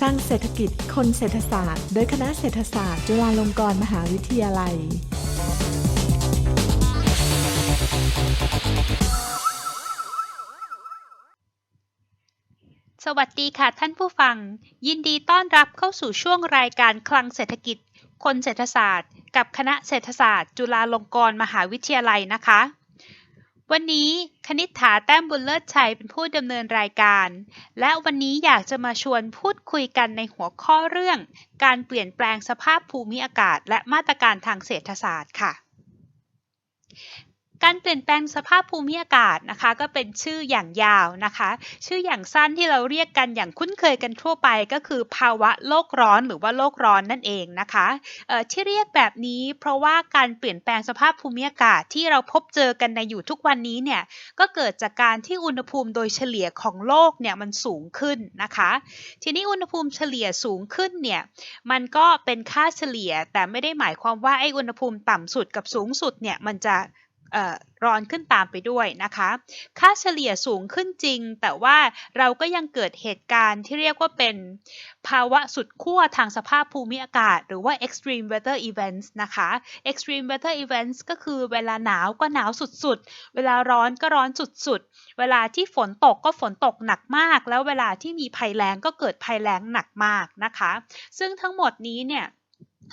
สร้างเศรษฐกิจคนเศรษฐศาสตร์ โดยคณะเศรษฐศาสตร์ จุฬาลงกรณ์มหาวิทยาลัย สวัสดีค่ะท่านผู้ฟัง ยินดีต้อนรับเข้าสู่ช่วงรายการคลังเศรษฐกิจ คนเศรษฐศาสตร์ กับคณะเศรษฐศาสตร์ จุฬาลงกรณ์มหาวิทยาลัยนะคะ วันนี้คณิษฐาแต้มบุญเลิศชัยเป็นผู้ดำเนินรายการ และวันนี้อยากจะมาชวนพูดคุยกันในหัวข้อเรื่อง การเปลี่ยนแปลงสภาพภูมิอากาศ และมาตรการทางเศรษฐศาสตร์ค่ะ การเปลี่ยนแปลงสภาพภูมิอากาศนะคะ ก็เป็นชื่ออย่างยาวนะคะ ชื่ออย่างสั้นที่เราเรียกกันอย่างคุ้นเคยกันทั่วไปก็คือภาวะโลกร้อนหรือว่าโลกร้อนนั่นเองนะคะที่เรียกแบบนี้เพราะว่าการเปลี่ยนแปลงสภาพภูมิอากาศที่เราพบเจอกันในอยู่ทุกวันนี้เนี่ยก็เกิดจากการที่อุณหภูมิโดยเฉลี่ยของโลกเนี่ยมันสูงขึ้นนะคะ ทีนี้อุณหภูมิเฉลี่ยสูงขึ้นเนี่ยมันก็เป็นค่าเฉลี่ยแต่ไม่ได้หมายความว่าไอ้อุณหภูมิต่ำสุดกับสูงสุดเนี่ยมันจะ ร้อนขึ้นตามไปด้วยนะคะ ค่าเฉลี่ยสูงขึ้นจริง แต่ว่าเราก็ยังเกิดเหตุการณ์ที่เรียกว่าเป็นภาวะสุดขั้วทางสภาพภูมิอากาศ หรือว่า extreme weather events นะคะ extreme weather events ก็คือเวลาหนาวก็หนาวสุดๆ เวลาร้อนก็ร้อนสุดๆ เวลาที่ฝนตกก็ฝนตกหนักมาก แล้วเวลาที่มีภัยแล้งก็เกิดภัยแล้งหนักมากนะคะ ซึ่งทั้งหมดนี้เนี่ย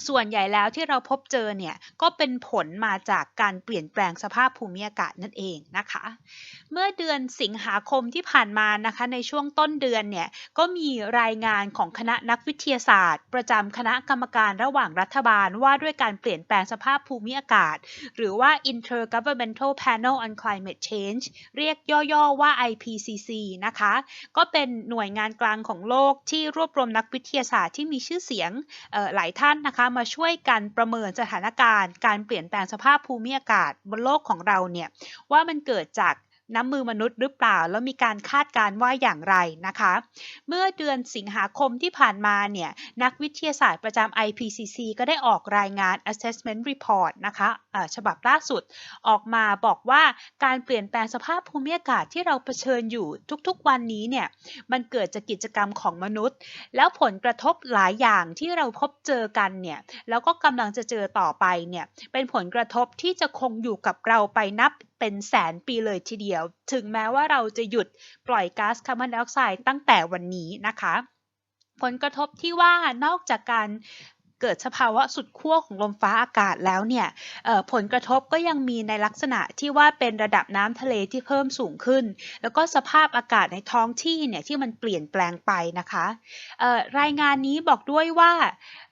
ส่วนใหญ่แล้วที่เราพบเจอเนี่ยก็เป็นผลมาจากการเปลี่ยนแปลงสภาพภูมิอากาศนั่นเองนะคะ เมื่อเดือนสิงหาคมที่ผ่านมานะคะในช่วงต้นเดือนเนี่ยก็มีรายงานของคณะนักวิทยาศาสตร์ ประจำคณะกรรมการระหว่างรัฐบาลว่าด้วยการเปลี่ยนแปลงสภาพภูมิอากาศ หรือว่า Intergovernmental Panel on Climate Change เรียกย่อๆว่า IPCC นะคะ ก็เป็นหน่วยงานกลางของโลกที่รวบรวมนักวิทยาศาสตร์ที่มีชื่อเสียงหลายท่านนะคะมาช่วยกันประเมินสถานการณ์ การเปลี่ยนแปลงสภาพภูมิอากาศบนโลกของเราเนี่ยว่ามันเกิดจาก น้ำมือมนุษย์หรือเปล่า แล้วมีการคาดการณ์ว่าอย่างไรนะคะ เมื่อเดือนสิงหาคมที่ผ่านมาเนี่ยนักวิทยาศาสตร์ประจำ IPCC ก็ได้ออกรายงาน assessment report นะคะเอ่อฉบับล่าสุดออกมาบอกว่าการเปลี่ยนแปลงสภาพภูมิอากาศที่เราเผชิญอยู่ทุกๆวันนี้เนี่ยมันเกิดจากกิจกรรมของมนุษย์ แล้วผลกระทบหลายอย่างที่เราพบเจอกันเนี่ยแล้วก็กำลังจะเจอต่อไปเนี่ยเป็นผลกระทบที่จะคงอยู่กับเราไปนับ เป็นแสนปีเลยทีเดียว ถึงแม้ว่าเราจะหยุดปล่อยก๊าซคาร์บอนไดออกไซด์ตั้งแต่วันนี้นะคะ ผลกระทบที่ว่านอกจากการ เกิดสภาวะสุดขั้วของลมฟ้าอากาศแล้วเนี่ยผลกระทบก็ยังมีในลักษณะที่ว่าเป็นระดับน้ำทะเลที่เพิ่มสูงขึ้น แล้วก็สภาพอากาศในท้องที่เนี่ยที่มันเปลี่ยนแปลงไปนะคะรายงานนี้บอกด้วยว่า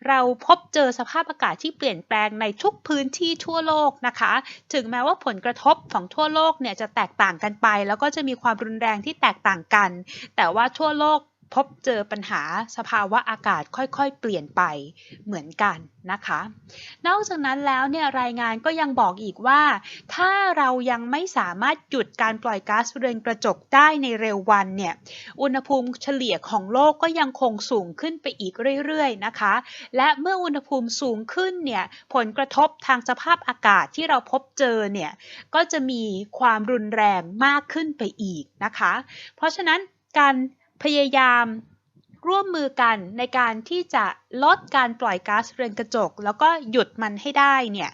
เราพบเจอสภาพอากาศที่เปลี่ยนแปลงในทุกพื้นที่ทั่วโลกนะคะ ถึงแม้ว่าผลกระทบของทั่วโลกเนี่ยจะแตกต่างกันไป แล้วก็จะมีความรุนแรงที่แตกต่างกัน แต่ว่าทั่วโลก พบเจอปัญหาสภาวะอากาศค่อยๆ เปลี่ยนไปเหมือนกันนะคะ นอกจากนั้นแล้วเนี่ยรายงานก็ยังบอกอีกว่า ถ้าเรายังไม่สามารถหยุดการปล่อยก๊าซเรือนกระจกได้ในเร็ววันเนี่ยอุณหภูมิเฉลี่ยของโลกก็ยังคงสูงขึ้นไปอีกเรื่อยๆนะคะ และเมื่ออุณหภูมิสูงขึ้นเนี่ยผลกระทบทางสภาพอากาศที่เราพบเจอเนี่ยก็จะมีความรุนแรงมากขึ้นไปอีกนะคะ เพราะฉะนั้นการ พยายามร่วมมือกันในการที่จะลดการปล่อยก๊าซเรือนกระจก แล้วก็หยุดมันให้ได้เนี่ย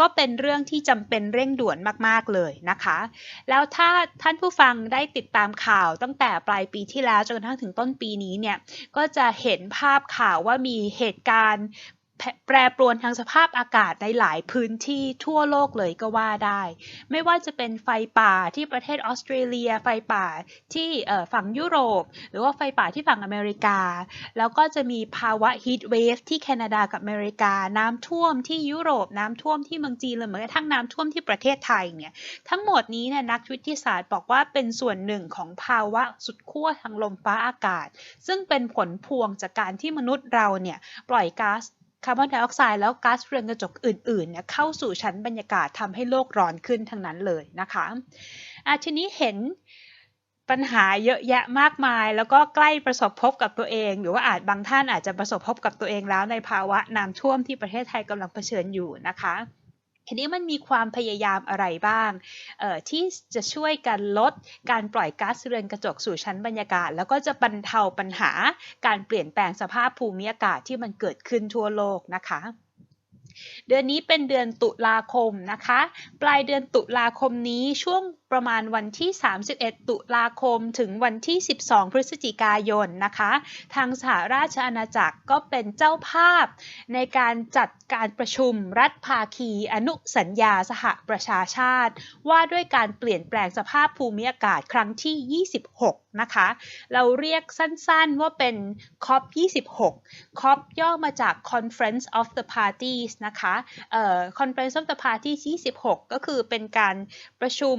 ก็เป็นเรื่องที่จำเป็นเร่งด่วนมาก ๆ เลยนะคะ แล้วถ้าท่านผู้ฟังได้ติดตามข่าวตั้งแต่ปลายปีที่แล้วจนกระทั่งถึงต้นปีนี้เนี่ย ก็จะเห็นภาพข่าวว่ามีเหตุการณ์ แปรปรวนทางสภาพอากาศในหลายพื้นที่ทั่วโลกเลยก็ว่าได้ ไม่ว่าจะเป็นไฟป่าที่ประเทศออสเตรเลีย ไฟป่าที่ฝั่งยุโรป หรือว่าไฟป่าที่ฝั่งอเมริกา แล้วก็จะมีภาวะ heat wave ที่แคนาดากับอเมริกา น้ำท่วมที่ยุโรป น้ำท่วมที่เมืองจีนเลยแม้กระทั่งน้ำท่วมที่ประเทศไทยเนี่ยทั้งหมดนี้เนี่ยนักวิทยาศาสตร์บอกว่าเป็นส่วนหนึ่งของภาวะสุดขั้วทางลมฟ้าอากาศ ซึ่งเป็นผลพวงจากการที่มนุษย์เราเนี่ยปล่อยก๊าซ คาร์บอนไดออกไซด์แล้วก๊าซเรือนกระจกอื่นๆเนี่ยเข้าสู่ชั้นบรรยากาศทำให้โลกร้อนขึ้นทั้งนั้นเลยนะคะอาทีนี้เห็นปัญหาเยอะแยะมากมาย แล้วก็ใกล้ประสบพบกับตัวเอง หรือว่าอาจบางท่านอาจจะประสบพบกับตัวเองแล้วในภาวะน้ำท่วมที่ประเทศไทยกำลังเผชิญอยู่นะคะ ทีนี้มันมีความพยายามอะไรบ้าง ที่จะช่วยกันลดการปล่อยก๊าซเรือนกระจกสู่ชั้นบรรยากาศ แล้วก็จะบรรเทาปัญหาการเปลี่ยนแปลงสภาพภูมิอากาศที่มันเกิดขึ้นทั่วโลกนะคะ เดือนนี้เป็นเดือนตุลาคมนะคะ ปลายเดือนตุลาคมนี้ช่วงประมาณวันที่ 31 ตุลาคมถึงวันที่ 12 พฤศจิกายนนะคะ ทางสหราชอาณาจักรก็เป็นเจ้าภาพ ในการจัดการประชุมรัฐภาคีอนุสัญญาสหประชาชาติ ว่าด้วยการเปลี่ยนแปลงสภาพภูมิอากาศครั้งที่ 26 นะคะ เราเรียกสั้นๆว่าเป็น COP 26 COP ย่อมาจาก Conference of the Parties นะคะเอ่อ Conference of the Parties 26 ก็คือเป็นการประชุม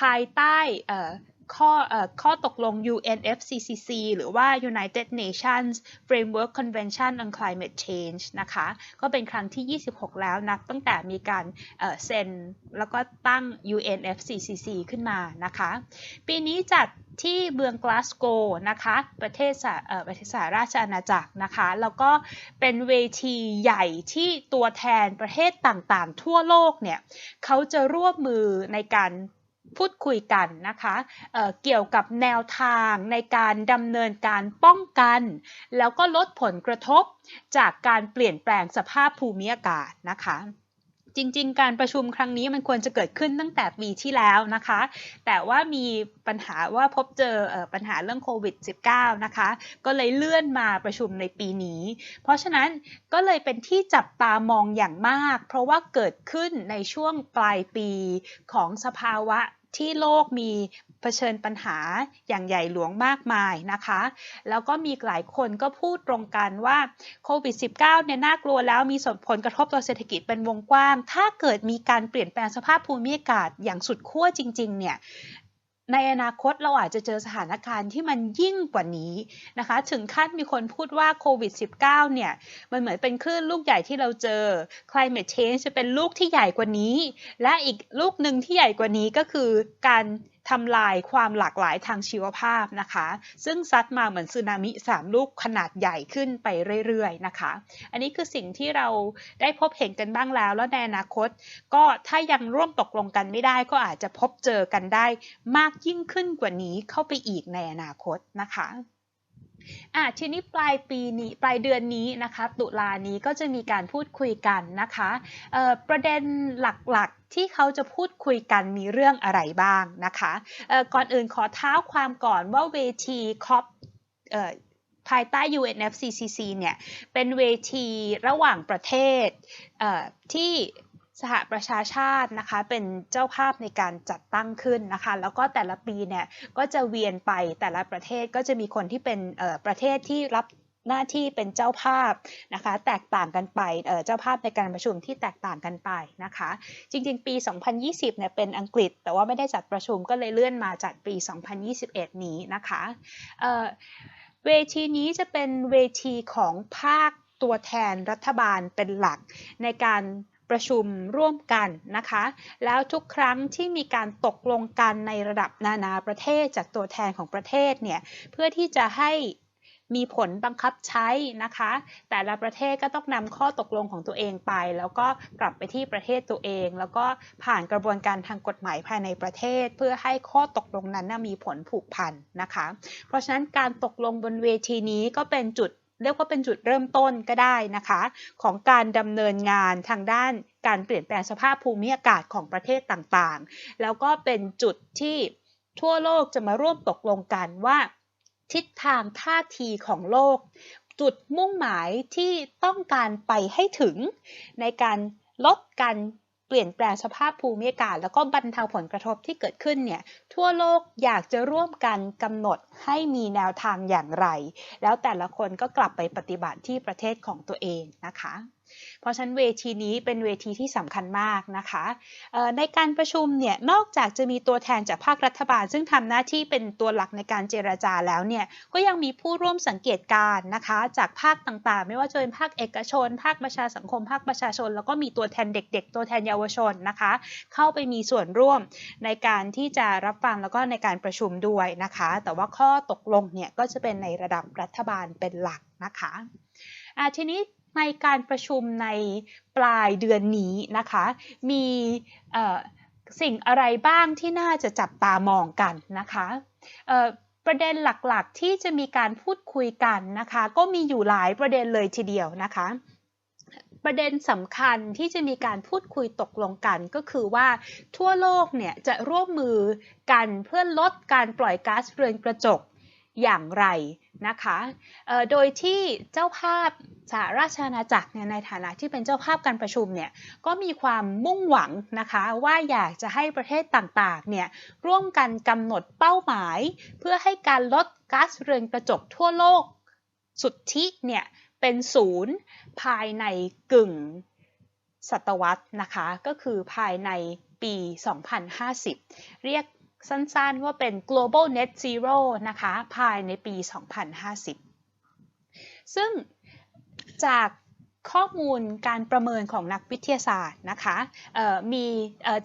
ภายใต้เอ่อ ข้ออข้อตกลง UNFCCC หรือว่า United Nations Framework Convention on Climate Change นะคะ ก็เป็นครั้งที่ 26 แล้วนับตั้งแต่มีการเซ็นแล้วก็ตั้ง UNFCCC ขึ้นมานะคะ ปีนี้จัดที่เมืองกลาสโกนะคะ ประเทศสหเอ่อประเทศสหราชอาณาจักรนะคะ แล้วก็เป็นเวทีใหญ่ที่ตัวแทนประเทศต่างๆ ทั่วโลกเนี่ย เขาจะร่วมมือในการ พูดคุยกันนะคะเเกี่ยวกับแนวทางในการดำเนินการป้องกัน แล้วก็ลดผลกระทบจากการเปลี่ยนแปลงสภาพภูมิอากาศนะคะจริงๆ การประชุมครั้งนี้มันควรจะเกิดขึ้นตั้งแต่ปีที่แล้วนะคะ แต่ว่ามีปัญหาว่าพบเจอเอปัญหาเรื่องโควิด -19 นะคะ ก็เลยเลื่อนมาประชุมในปีนี้ เพราะฉะนั้นก็เลยเป็นที่จับตามองอย่างมาก เพราะว่าเกิดขึ้นในช่วงปลายปีของสภาวะ ที่โลกมีเผชิญปัญหาอย่างใหญ่หลวงมากมายนะคะ แล้วก็มีหลายคนก็พูดตรงกันว่าโควิด -19 เนี่ยน่ากลัวแล้วมีส่งผลกระทบต่อเศรษฐกิจเป็นวงกว้าง ถ้าเกิดมีการเปลี่ยนแปลงสภาพภูมิอากาศอย่างสุดขั้วจริง ๆ เนี่ย ในอนาคตเราอาจจะเจอสถานการณ์ที่มันยิ่งกว่านี้นะคะ ถึงขั้นมีคนพูดว่าโควิด -19 เนี่ย มันเหมือนเป็นคลื่นลูกใหญ่ที่เราเจอ climate change จะเป็นลูกที่ใหญ่กว่านี้ และอีกลูกหนึ่งที่ใหญ่กว่านี้ก็คือการ ทำลายความหลากหลายทางชีวภาพนะคะ ซึ่งซัดมาเหมือนสึนามิ 3 ลูกขนาดใหญ่ขึ้นไปเรื่อยๆนะคะ อันนี้คือสิ่งที่เราได้พบเห็นกันบ้างแล้ว แล้วในอนาคต ก็ถ้ายังร่วมตกลงกันไม่ได้ ก็อาจจะพบเจอกันได้มากยิ่งขึ้นกว่านี้เข้าไปอีกในอนาคตนะคะ อะทีนี้ปลายปีนี้ปลายเดือนนี้นะคะ ตุลานี้ก็จะมีการพูดคุยกันนะคะประเด็นหลักๆที่เขาจะพูดคุยกันมีเรื่องอะไรบ้างนะคะก่อนอื่นขอเท้าความก่อนว่าเวทีคอปภายใต้ UNFCCC เนี่ยเป็นเวทีระหว่างประเทศที่ สหประชาชาตินะคะ เป็นเจ้าภาพในการจัดตั้งขึ้นนะคะ แล้วก็แต่ละปีเนี่ยก็จะเวียนไปแต่ละประเทศก็จะมีคนที่เป็นประเทศที่รับหน้าที่เป็นเจ้าภาพนะคะ แตกต่างกันไปเจ้าภาพในการประชุมที่แตกต่างกันไปนะคะ จริงๆ ปี 2020 เนี่ยเป็นอังกฤษ แต่ว่าไม่ได้จัดประชุมก็เลยเลื่อนมาจัดปี 2021 นี้นะคะเเวทีนี้จะเป็นเวทีของภาคตัวแทนรัฐบาลเป็นหลักในการ ประชุมร่วมกันนะคะ แล้วทุกครั้งที่มีการตกลงกันในระดับนานาประเทศจากตัวแทนของประเทศเนี่ยเพื่อที่จะให้มีผลบังคับใช้นะคะ แต่ละประเทศก็ต้องนำข้อตกลงของตัวเองไป แล้วก็กลับไปที่ประเทศตัวเอง แล้วก็ผ่านกระบวนการทางกฎหมายภายในประเทศ เพื่อให้ข้อตกลงนั้นมีผลผูกพันนะคะ เพราะฉะนั้นการตกลงบนเวทีนี้ก็เป็นจุด เรียกว่าเป็นจุดเริ่มต้นก็ได้นะคะ ของการดำเนินงานทางด้านการเปลี่ยนแปลงสภาพภูมิอากาศของประเทศต่างๆ แล้วก็เป็นจุดที่ทั่วโลกจะมาร่วมตกลงกันว่า ทิศทางท่าทีของโลก จุดมุ่งหมายที่ต้องการไปให้ถึงในการลดการ เปลี่ยนแปลงสภาพภูมิอากาศ แล้วก็บรรเทาผลกระทบที่เกิดขึ้นเนี่ยทั่วโลกอยากจะร่วมกันกำหนดให้มีแนวทางอย่างไร แล้วแต่ละคนก็กลับไปปฏิบัติที่ประเทศของตัวเองนะคะ เพราะฉะนั้นเวทีนี้เป็นเวทีที่สำคัญมากนะคะในการประชุมเนี่ยนอกจากจะมีตัวแทนจากภาครัฐบาล ซึ่งทำหน้าที่เป็นตัวหลักในการเจรจาแล้วเนี่ยก็ยังมีผู้ร่วมสังเกตการณ์นะคะ จากภาคต่างๆ ไม่ว่าจะเป็นภาคเอกชน ภาคประชาสังคม ภาคประชาชน แล้วก็มีตัวแทนเด็ก ๆ ตัวแทนเยาวชนนะคะ เข้าไปมีส่วนร่วมในการที่จะรับฟังแล้วก็ในการประชุมด้วยนะคะ แต่ว่าข้อตกลงเนี่ยก็จะเป็นในระดับรัฐบาลเป็นหลักนะคะทีนี้ ในการประชุมในปลายเดือนนี้นะคะ มีสิ่งอะไรบ้างที่น่าจะจับตามองกันนะคะประเด็นหลักๆที่จะมีการพูดคุยกันนะคะ ก็มีอยู่หลายประเด็นเลยทีเดียวนะคะ ประเด็นสำคัญที่จะมีการพูดคุยตกลงกันก็คือว่าทั่วโลกเนี่ยจะร่วมมือกันเพื่อลดการปล่อยก๊าซเรือนกระจก อย่างไรนะคะโดยที่เจ้าภาพสหราชอาณาจักรในฐานะที่เป็นเจ้าภาพการประชุมเนี่ยก็มีความมุ่งหวังนะคะว่าอยากจะให้ประเทศต่างๆเนี่ยร่วมกันกำหนดเป้าหมาย เพื่อให้การลดก๊าซเรือนกระจกทั่วโลกสุทธิเนี่ยเป็นศูนย์ภายในกึ่งศตวรรษนะคะก็คือภายในปี 2050 เรียก สั้นๆ ว่าเป็น global net zero นะคะ ภายในปี 2050 ซึ่งจาก ข้อมูลการประเมินของนักวิทยาศาสตร์นะคะมี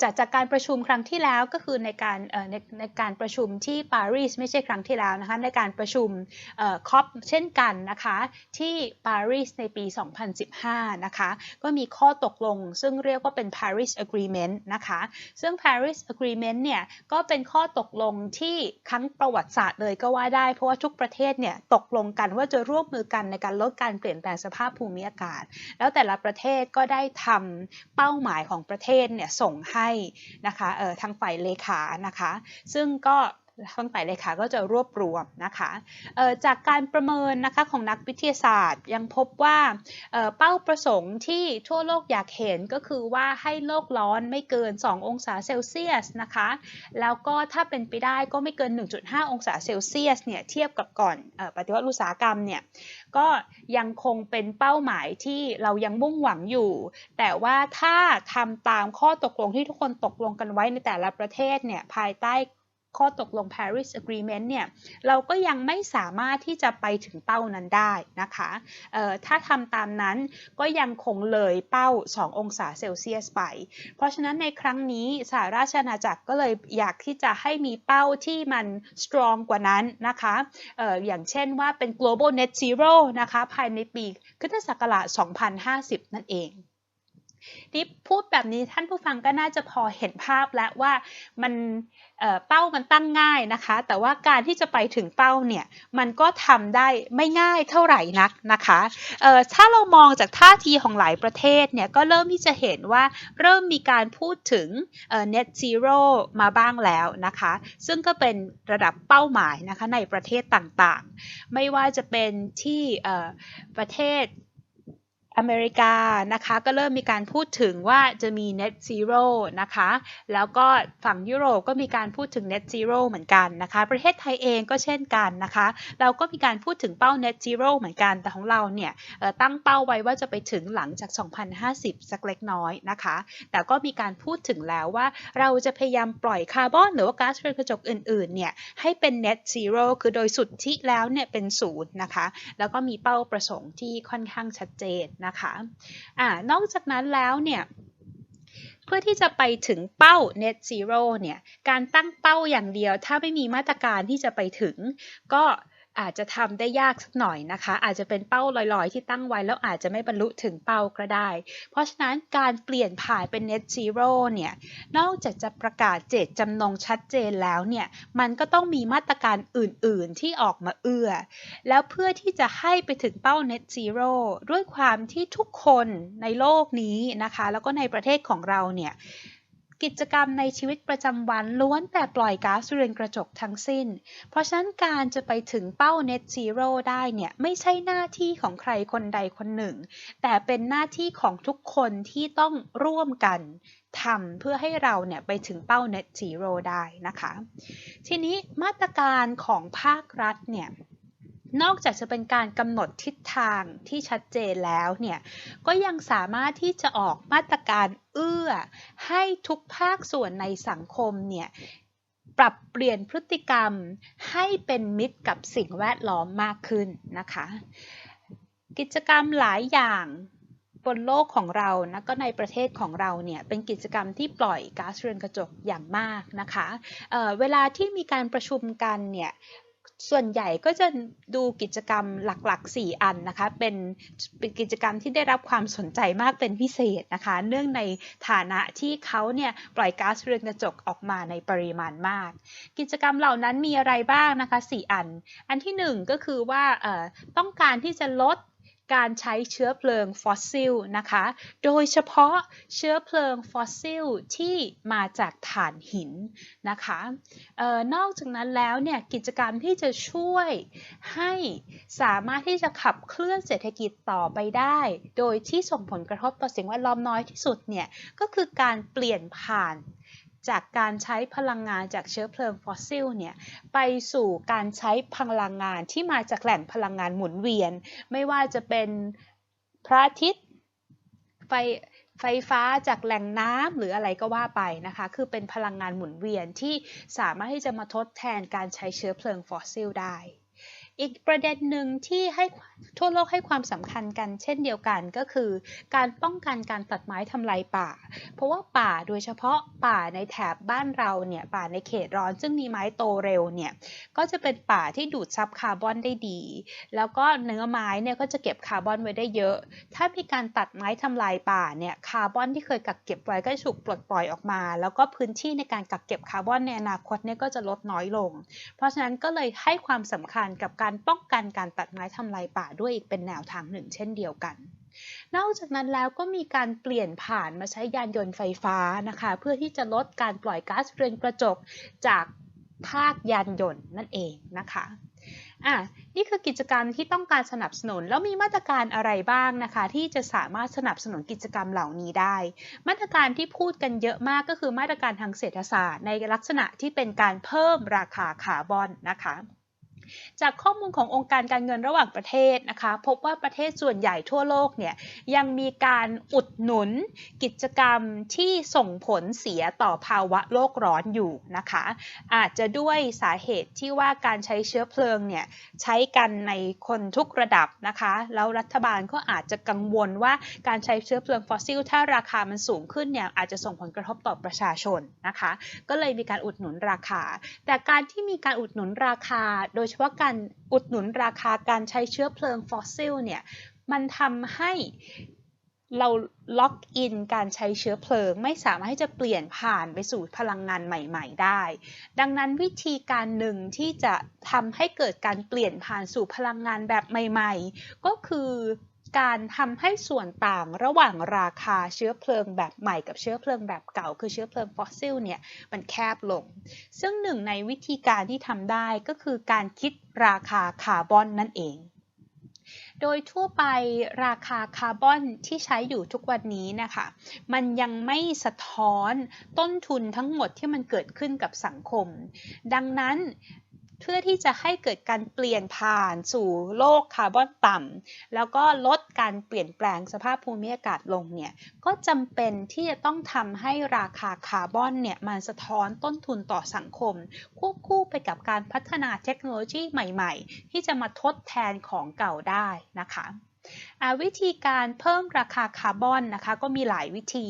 จากจากการประชุมครั้งที่แล้วก็คือในการในในการประชุมที่ปารีสไม่ใช่ครั้งที่แล้วนะคะในการประชุมคอปเช่นกันนะคะที่ปารีสในปี 2015 นะคะก็มีข้อตกลงซึ่งเรียกว่าเป็น Paris Agreement นะคะซึ่ง Paris Agreement เนี่ยก็เป็นข้อตกลงที่ครั้งประวัติศาสตร์เลยก็ว่าได้ เพราะว่าทุกประเทศเนี่ยตกลงกันว่าจะร่วมมือกันในการลดการเปลี่ยนแปลงสภาพภูมิอากาศแล้วแต่ละประเทศก็ได้ทำเป้าหมายของประเทศเนี่ยส่งให้นะคะเอ่อทางฝ่ายเลขานะคะ ซึ่งก็ ทางฝ่ายเลขาก็จะรวบรวมนะคะจากการประเมินนะคะของนักวิทยาศาสตร์ยังพบว่าเป้าประสงค์ที่ทั่วโลกอยากเห็นก็คือว่าให้โลกร้อนไม่เกิน 2 องศาเซลเซียสนะคะแล้วก็ถ้าเป็นไปได้ก็ไม่เกิน 1.5 องศาเซลเซียสเนี่ยเทียบกับก่อนปฏิวัติอุตสาหกรรมเนี่ยก็ยังคงเป็นเป้าหมายที่เรายังมุ่งหวังอยู่ แต่ว่าถ้าทำตามข้อตกลงที่ทุกคนตกลงกันไว้ในแต่ละประเทศเนี่ยภายใต้ ข้อตกลง Paris Agreement เนี่ยเราก็ยังไม่สามารถที่จะไปถึงเป้านั้นได้นะคะถ้าทำตามนั้นก็ยังคงเลยเป้า 2 องศาเซลเซียสไป เพราะฉะนั้นในครั้งนี้สหราชอาณาจักรก็เลยอยากที่จะให้มีเป้าที่มัน strong กว่านั้นนะคะอออย่างเช่นว่าเป็น global net zero นะคะภายในปีคริสตศักราช2050 นั่นเอง ที่พูดแบบนี้ท่านผู้ฟังก็น่าจะพอเห็นภาพแล้วว่ามันเเป้ามันตั้งง่ายนะคะ แต่ว่าการที่จะไปถึงเป้าเนี่ยมันก็ทำได้ไม่ง่ายเท่าไหร่นักนะคะถ้าเรามองจากท่าทีของหลายประเทศเนี่ยก็เริ่มที่จะเห็นว่าเริ่มมีการพูดถึงเอ่อ net zero มาบ้างแล้วนะคะ ซึ่งก็เป็นระดับเป้าหมายนะคะในประเทศต่างๆ ไม่ว่าจะเป็นที่ประเทศ อเมริกานะคะก็เริ่มมีการพูดถึงว่าจะมี net zero นะคะ แล้วก็ฝั่งยุโรปก็มีการพูดถึง net zero เหมือนกันนะคะ ประเทศไทยเองก็เช่นกันนะคะ เราก็มีการพูดถึงเป้า net zero เหมือนกันแต่ของเราเนี่ยตั้งเป้าไว้ว่าจะไปถึงหลังจาก 2050 สักเล็กน้อยนะคะ แต่ก็มีการพูดถึงแล้วว่าเราจะพยายามปล่อยคาร์บอนหรือว่าก๊าซเรือนกระจกอื่นๆเนี่ยให้เป็น net zero คือโดยสุดทธิแล้วเนี่ยเป็นศูนย์นะคะ แล้วก็มีเป้าประสงค์ที่ค่อนข้างชัดเจนนะคะอ่านอกจากนั้นแล้วเนี่ยเพื่อที่จะไปถึงเป้า net zero เนี่ย การตั้งเป้าอย่างเดียว ถ้าไม่มีมาตรการที่จะไปถึง ก็ อาจจะทำได้ยากสักหน่อยนะคะ อาจจะเป็นเป้าลอยๆ ที่ตั้งไว้แล้วอาจจะไม่บรรลุถึงเป้าก็ได้ เพราะฉะนั้นการเปลี่ยนผ่านเป็น net zero เนี่ย นอกจากจะประกาศเจตจำนงชัดเจนแล้วเนี่ย มันก็ต้องมีมาตรการอื่นๆที่ออกมาเอื้อ แล้วเพื่อที่จะให้ไปถึงเป้า net zero ด้วยความที่ทุกคนในโลกนี้นะคะ แล้วก็ในประเทศของเราเนี่ย กิจกรรมในชีวิตประจำวันล้วนแต่ปล่อยก๊าซเรือนกระจกทั้งสิ้น เพราะฉะนั้นการจะไปถึงเป้า net zero ได้เนี่ยไม่ใช่หน้าที่ของใครคนใดคนหนึ่ง แต่เป็นหน้าที่ของทุกคนที่ต้องร่วมกันทำเพื่อให้เราเนี่ยไปถึงเป้า net zero ได้นะคะ ทีนี้มาตรการของภาครัฐเนี่ย นอกจากจะเป็นการกำหนดทิศทางที่ชัดเจนแล้วเนี่ยก็ยังสามารถที่จะออกมาตรการเอื้อ ให้ทุกภาคส่วนในสังคมเนี่ยปรับเปลี่ยนพฤติกรรมให้เป็นมิตรกับสิ่งแวดล้อมมากขึ้นนะคะ กิจกรรมหลายอย่างบนโลกของเรานะก็ในประเทศของเราเนี่ยเป็นกิจกรรมที่ปล่อยก๊าซเรือนกระจกอย่างมากนะคะเเวลาที่มีการประชุมกันเนี่ย ส่วนใหญ่ก็จะดูกิจกรรมหลักๆ 4 อันนะคะ เป็นเป็นกิจกรรมที่ได้รับความสนใจมากเป็นพิเศษนะคะ เนื่องในฐานะที่เขาเนี่ยปล่อยก๊าซเรือนกระจกออกมาในปริมาณมาก กิจกรรมเหล่านั้นมีอะไรบ้างนะคะ 4 อัน อันที่ 1 ก็คือว่าเอ่อต้องการที่จะลด การใช้เชื้อเพลิงฟอสซิลนะคะ โดยเฉพาะเชื้อเพลิงฟอสซิลที่มาจากถ่านหินนะคะออนอกจากนั้นแล้วเนี่ยกิจกรรมที่จะช่วยให้สามารถที่จะขับเคลื่อนเศรษฐกิจต่อไปได้ โดยที่ส่งผลกระทบต่อสิ่งแวดล้อมน้อยที่สุดเนี่ยก็คือการเปลี่ยนผ่าน จากการใช้พลังงานจากเชื้อเพลิงฟอสซิลเนี่ยไปสู่การใช้พลังงานที่มาจากแหล่งพลังงานหมุนเวียน ไม่ว่าจะเป็นพระอาทิตย์ไฟไฟฟ้าจากแหล่งน้ำหรืออะไรก็ว่าไปนะคะ คือเป็นพลังงานหมุนเวียนที่สามารถที่จะมาทดแทนการใช้เชื้อเพลิงฟอสซิลได้ อีกประเด็นหนึ่งที่ให้ทั่วโลกให้ความสำคัญกัน เช่นเดียวกันก็คือ การป้องกันการตัดไม้ทำลายป่า เพราะว่าป่าโดยเฉพาะป่าในแถบบ้านเราเนี่ยป่าในเขตร้อน ซึ่งมีไม้โตเร็วเนี่ยก็จะเป็นป่าที่ดูดซับคาร์บอนได้ดี แล้วก็เนื้อไม้เนี่ยก็จะเก็บคาร์บอนไว้ได้เยอะ ถ้ามีการตัดไม้ทำลายป่าเนี่ยคาร์บอนที่เคยกักเก็บไว้ก็ถูกปลดปล่อยออกมา แล้วก็พื้นที่ในการกักเก็บคาร์บอนในอนาคตเนี่ยก็จะลดน้อยลง เพราะฉะนั้นก็เลยให้ความสำคัญกับการป้องกันการตัดไม้ทำลายป่าด้วยอีกเป็นแนวทางหนึ่ง เช่นเดียวกัน นอกจากนั้นแล้วก็มีการเปลี่ยนผ่านมาใช้ยานยนต์ไฟฟ้านะคะ เพื่อที่จะลดการปล่อยก๊าซเรือนกระจกจากภาคยานยนต์นั่นเองนะคะอะนี่คือกิจกรรมที่ต้องการสนับสนุน แล้วมีมาตรการอะไรบ้างนะคะ ที่จะสามารถสนับสนุนกิจกรรมเหล่านี้ได้ มาตรการที่พูดกันเยอะมากก็คือมาตรการทางเศรษฐศาสตร์ ในลักษณะที่เป็นการเพิ่มราคาคาร์บอนนะคะ จากข้อมูลขององค์การการเงินระหว่างประเทศนะคะ พบว่าประเทศส่วนใหญ่ทั่วโลกเนี่ยยังมีการอุดหนุนกิจกรรมที่ส่งผลเสียต่อภาวะโลกร้อนอยู่นะคะ อาจจะด้วยสาเหตุที่ว่าการใช้เชื้อเพลิงเนี่ยใช้กันในคนทุกระดับนะคะ แล้วรัฐบาลก็อาจจะกังวลว่าการใช้เชื้อเพลิงฟอสซิล ถ้าราคามันสูงขึ้นเนี่ยอาจจะส่งผลกระทบต่อประชาชนนะคะ ก็เลยมีการอุดหนุนราคา แต่การที่มีการอุดหนุนราคาโดยเฉพาะการอุดหนุนราคาการใช้เชื้อเพลิงฟอสซิลเนี่ยมันทำให้เราล็อกอินการใช้เชื้อเพลิง ไม่สามารถที่จะเปลี่ยนผ่านไปสู่พลังงานใหม่ ๆ ได้ ดังนั้นวิธีการหนึ่งที่จะทำให้เกิดการเปลี่ยนผ่านสู่พลังงานแบบใหม่ ๆ ก็คือ การทำให้ส่วนต่างระหว่างราคาเชื้อเพลิงแบบใหม่กับเชื้อเพลิงแบบเก่า คือเชื้อเพลิงฟอสซิลเนี่ยมันแคบลง ซึ่งหนึ่งในวิธีการที่ทำได้ก็คือการคิดราคาคาร์บอนนั่นเองโดยทั่วไปราคาคาร์บอนที่ใช้อยู่ทุกวันนี้นะคะ มันยังไม่สะท้อนต้นทุนทั้งหมดที่มันเกิดขึ้นกับสังคม ดังนั้น เพื่อที่จะให้เกิดการเปลี่ยนผ่านสู่โลกคาร์บอนต่ำแล้วก็ลดการเปลี่ยนแปลงสภาพภูมิอากาศลงเนี่ยก็จำเป็นที่จะต้องทำให้ราคาคาร์บอนเนี่ยมันสะท้อนต้นทุนต่อสังคม ควบคู่ไปกับการพัฒนาเทคโนโลยีใหม่ ๆ ที่จะมาทดแทนของเก่าได้นะคะ วิธีการเพิ่มราคาคาร์บอนนะคะก็มีหลายวิธี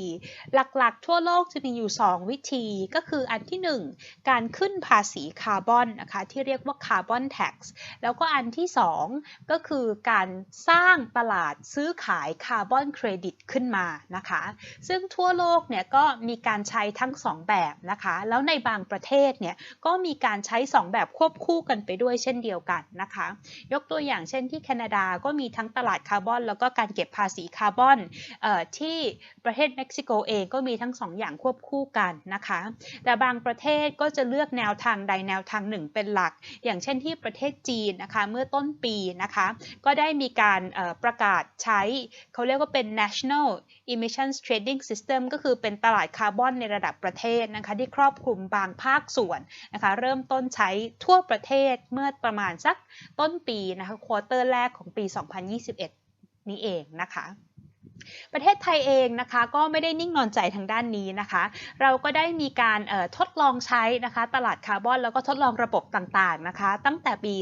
หลักๆ ทั่วโลกจะมีอยู่ 2 วิธีก็คืออันที่ 1 การขึ้นภาษีคาร์บอนนะคะที่เรียกว่าคาร์บอนแท็กซ์แล้วก็อันที่ 2 ก็คือการสร้างตลาดซื้อขายคาร์บอนเครดิตขึ้นมานะคะ ซึ่งทั่วโลกเนี่ยก็มีการใช้ทั้ง 2 แบบนะคะ แล้วในบางประเทศเนี่ยก็มีการใช้ 2 แบบควบคู่กันไปด้วยเช่นเดียวกันนะคะ ยกตัวอย่างเช่นที่แคนาดาก็มีทั้งตลาดคาร์บอน แล้วก็การเก็บภาษีคาร์บอนออที่ประเทศเม็กซิโกเองก็มีทั้ง 2 อย่างควบคู่กันนะคะ แต่บางประเทศก็จะเลือกแนวทางใดแนวทางหนึ่งเป็นหลัก อย่างเช่นที่ประเทศจีนนะคะเมื่อต้นปีนะคะ ก็ได้มีการประกาศใช้ เขาเรียกว่าเป็น national emissions trading system ก็คือเป็นตลาดคาร์บอนในระดับประเทศนะคะที่ครอบคลุมบางภาคส่วนนะคะเริ่มต้นใช้ทั่วประเทศเมื่อประมาณสักต้นปีนะคะควอเตอร์แรกของปี 2021 นี้เองนะคะ ประเทศไทยเองนะคะก็ไม่ได้นิ่งนอนใจทางด้านนี้นะคะ เราก็ได้มีการทดลองใช้นะคะ ตลาดคาร์บอนแล้วก็ทดลองระบบต่างๆนะคะ ตั้งแต่ปี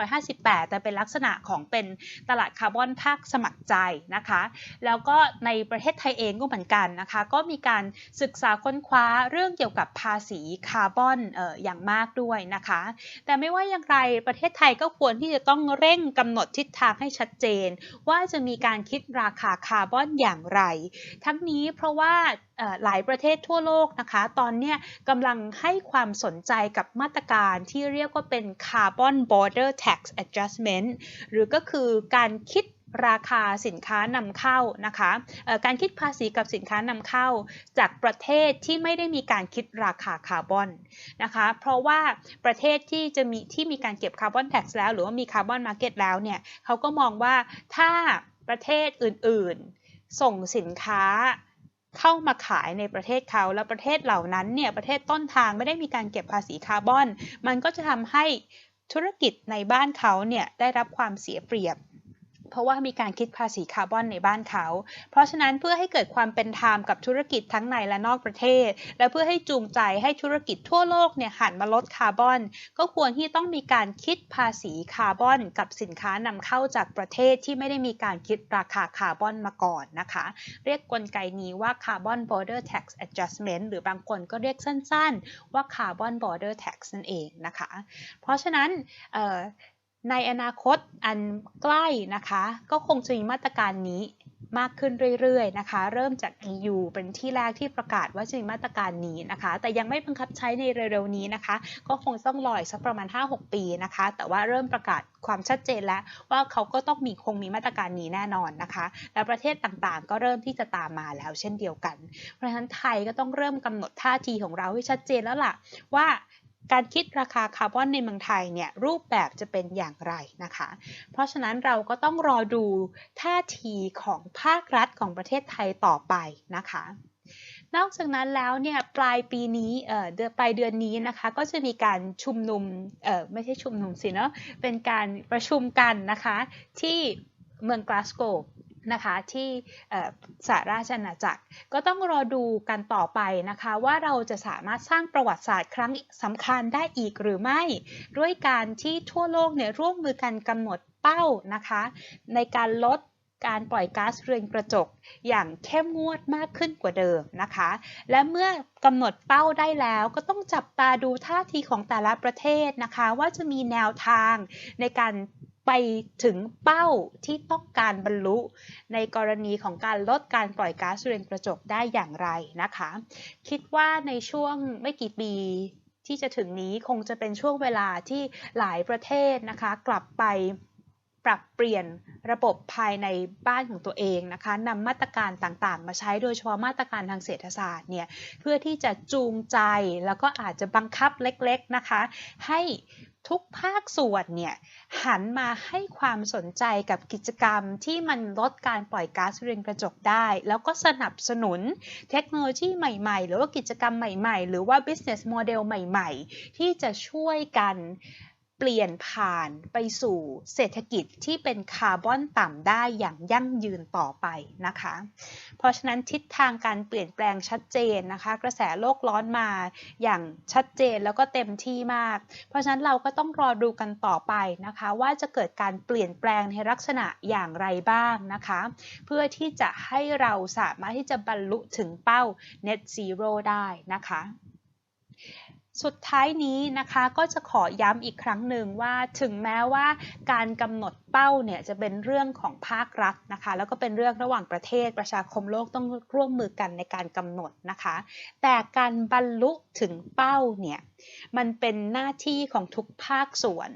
2558 แต่เป็นลักษณะของเป็นตลาดคาร์บอนภาคสมัครใจนะคะ แล้วก็ในประเทศไทยเองก็เหมือนกันนะคะ ก็มีการศึกษาค้นคว้าเรื่องเกี่ยวกับภาษีคาร์บอนอออย่างมากด้วยนะคะ แต่ไม่ว่าอย่างไรประเทศไทยก็ควรที่จะต้องเร่งกำหนดทิศทางให้ชัดเจน ว่าจะมีการคิดราคาคาร์บอนอย่างไร ทั้งนี้เพราะว่าหลายประเทศทั่วโลกนะคะ ตอนนี้กำลังให้ความสนใจกับมาตรการที่เรียกว่าเป็น Carbon Border Tax Adjustment หรือก็คือการคิดราคาสินค้านำเข้านะคะการคิดภาษีกับสินค้านำเข้า จากประเทศที่ไม่ได้มีการคิดราคาคาร์บอนนะคะเพราะว่าประเทศที่จะมีที่มีการเก็บคาร์บอนแท็กซ์แล้ว หรือว่ามีคาร์บอนมาร์เก็ตแล้วเนี่ยเขาก็มองว่าถ้า ประเทศอื่นๆ ส่งสินค้าเข้ามาขายในประเทศเขาแล้วประเทศเหล่านั้นเนี่ยประเทศต้นทางไม่ได้มีการเก็บภาษีคาร์บอน มันก็จะทำให้ธุรกิจในบ้านเขาเนี่ยได้รับความเสียเปรียบ เพราะว่ามีการคิดภาษีคาร์บอนในบ้านเขา เพราะฉะนั้นเพื่อให้เกิดความเป็นธรรมกับธุรกิจทั้งในและนอกประเทศ และเพื่อให้จูงใจให้ธุรกิจทั่วโลกเนี่ยหันมาลดคาร์บอน ก็ควรที่ต้องมีการคิดภาษีคาร์บอน กับสินค้านำเข้าจากประเทศที่ไม่ได้มีการคิดราคาคาร์บอนมาก่อนนะคะ เรียกกลไกนี้ว่า Carbon Border Tax Adjustment หรือบางคนก็เรียกสั้นๆ ว่า Carbon Border Tax นั่นเองนะคะ เพราะฉะนั้น ในอนาคตอันใกล้นะคะ ก็คงจะมีมาตรการนี้มากขึ้นเรื่อยๆนะคะ เริ่มจาก EU เป็นที่แรกที่ประกาศว่าจะมีมาตรการนี้นะคะ แต่ยังไม่บังคับใช้ในเร็วๆนี้นะคะ ก็คงต้องรออีกสักประมาณ 5-6 ปีนะคะ แต่ว่าเริ่มประกาศความชัดเจนแล้วว่าเขาก็ต้องมีคงมีมาตรการนี้แน่นอนนะคะ และประเทศต่างๆ ก็เริ่มที่จะตามมาแล้วเช่นเดียวกัน เพราะฉะนั้นไทยก็ต้องเริ่มกำหนดท่าทีของเราให้ชัดเจนแล้วล่ะว่า การคิดราคาคาร์บอนในเมืองไทยเนี่ยรูปแบบจะเป็นอย่างไรนะคะ เพราะฉะนั้นเราก็ต้องรอดูท่าทีของภาครัฐของประเทศไทยต่อไปนะคะนอกจากนั้นแล้วเนี่ยปลายปีนี้เอ่อเดือนปลายเดือนนี้นะคะก็จะมีการชุมนุมเอ่อไม่ใช่ชุมนุมสิเนาะเป็นการประชุมกันนะคะที่เมืองกลาสโก นะคะที่สหราชอาณาจักรก็ต้องรอดูกันต่อไปนะคะ ว่าเราจะสามารถสร้างประวัติศาสตร์ครั้งสำคัญได้อีกหรือไม่ ด้วยการที่ทั่วโลกเนี่ยร่วมมือกันกำหนดเป้านะคะ ในการลดการปล่อยก๊าซเรือนกระจกอย่างเข้มงวดมากขึ้นกว่าเดิมนะคะ และเมื่อกำหนดเป้าได้แล้วก็ต้องจับตาดูท่าทีของแต่ละประเทศนะคะ ว่าจะมีแนวทางในการ ไปถึงเป้าที่ต้องการบรรลุ ในกรณีของการลดการปล่อยก๊าซเรือนกระจกได้อย่างไรนะคะ คิดว่าในช่วงไม่กี่ปีที่จะถึงนี้คงจะเป็นช่วงเวลาที่หลายประเทศนะคะ กลับไปปรับเปลี่ยนระบบภายในบ้านของตัวเองนะคะนำมาตรการต่างๆ มาใช้โดยเฉพาะมาตรการทางเศรษฐศาสตร์เนี่ยเพื่อที่จะจูงใจแล้วก็อาจจะบังคับเล็กๆนะคะ ให้ ทุกภาคส่วนเนี่ยหันมาให้ความสนใจกับกิจกรรมที่มันลดการปล่อยก๊าซเรือนกระจกได้ แล้วก็สนับสนุนเทคโนโลยีใหม่ๆ หรือว่ากิจกรรมใหม่ๆ หรือว่า business model ใหม่ๆ ที่จะช่วยกัน เปลี่ยนผ่านไปสู่เศรษฐกิจที่เป็นคาร์บอนต่ำได้อย่างยั่งยืนต่อไปนะคะ เพราะฉะนั้นทิศทางการเปลี่ยนแปลงชัดเจนนะคะ กระแสโลกร้อนมาอย่างชัดเจนแล้วก็เต็มที่มาก เพราะฉะนั้นเราก็ต้องรอดูกันต่อไปนะคะ ว่าจะเกิดการเปลี่ยนแปลงในลักษณะอย่างไรบ้างนะคะ เพื่อที่จะให้เราสามารถที่จะบรรลุถึงเป้า net zero ได้นะคะ สุดท้ายนี้นะคะก็จะขอย้ำอีกครั้งหนึ่งว่าถึงแม้ว่าการกำหนดเป้าเนี่ยจะเป็นเรื่องของภาครัฐนะคะ แล้วก็เป็นเรื่องระหว่างประเทศประชาคมโลกต้องร่วมมือกันในการกำหนดนะคะ แต่การบรรลุถึงเป้าเนี่ยมันเป็นหน้าที่ของทุกภาคส่วน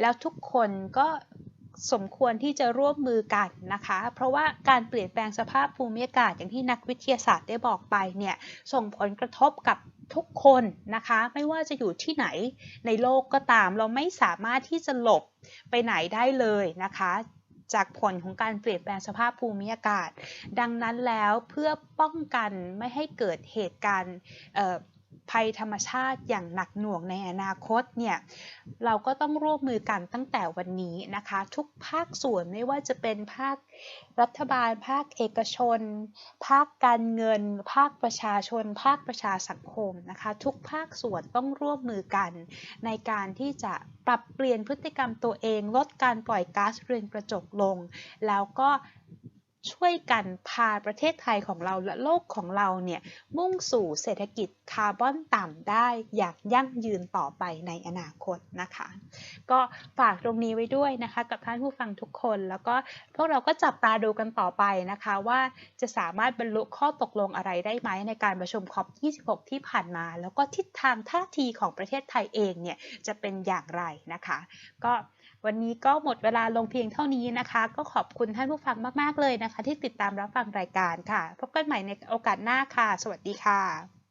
แล้วทุกคนก็สมควรที่จะร่วมมือกันนะคะ เพราะว่าการเปลี่ยนแปลงสภาพภูมิอากาศอย่างที่นักวิทยาศาสตร์ได้บอกไปเนี่ยส่งผลกระทบกับ ทุกคนนะคะ ไม่ว่าจะอยู่ที่ไหนในโลกก็ตาม เราไม่สามารถที่จะหลบไปไหนได้เลยนะคะ จากผลของการเปลี่ยนแปลงสภาพภูมิอากาศ ดังนั้นแล้วเพื่อป้องกันไม่ให้เกิดเหตุการณ์ ภัยธรรมชาติอย่างหนักหน่วงในอนาคตเนี่ยเราก็ต้องร่วมมือกันตั้งแต่วันนี้นะคะ ทุกภาคส่วนไม่ว่าจะเป็นภาครัฐบาล ภาคเอกชน ภาคการเงิน ภาคประชาชน ภาคประชาสังคมนะคะ ทุกภาคส่วนต้องร่วมมือกัน ในการที่จะปรับเปลี่ยนพฤติกรรมตัวเอง ลดการปล่อยก๊าซเรือนกระจกลง แล้วก็ ช่วยกันพาประเทศไทยของเราและโลกของเราเนี่ยมุ่งสู่เศรษฐกิจคาร์บอนต่ำได้อย่างยั่งยืนต่อไปในอนาคตนะคะ ก็ฝากตรงนี้ไว้ด้วยนะคะ กับท่านผู้ฟังทุกคน แล้วก็พวกเราก็จับตาดูกันต่อไปนะคะ ว่าจะสามารถบรรลุข้อตกลงอะไรได้ไหมในการประชุม COP26 ที่ผ่านมา แล้วก็ทิศทางท่าทีของประเทศไทยเองเนี่ยจะเป็นอย่างไรนะคะ ก็ วันนี้ก็หมดเวลาลงเพียงเท่านี้นะคะ ก็ขอบคุณท่านผู้ฟังมาก ๆ เลยนะคะ ที่ติดตามรับฟังรายการค่ะ พบกันใหม่ในโอกาสหน้าค่ะ สวัสดีค่ะ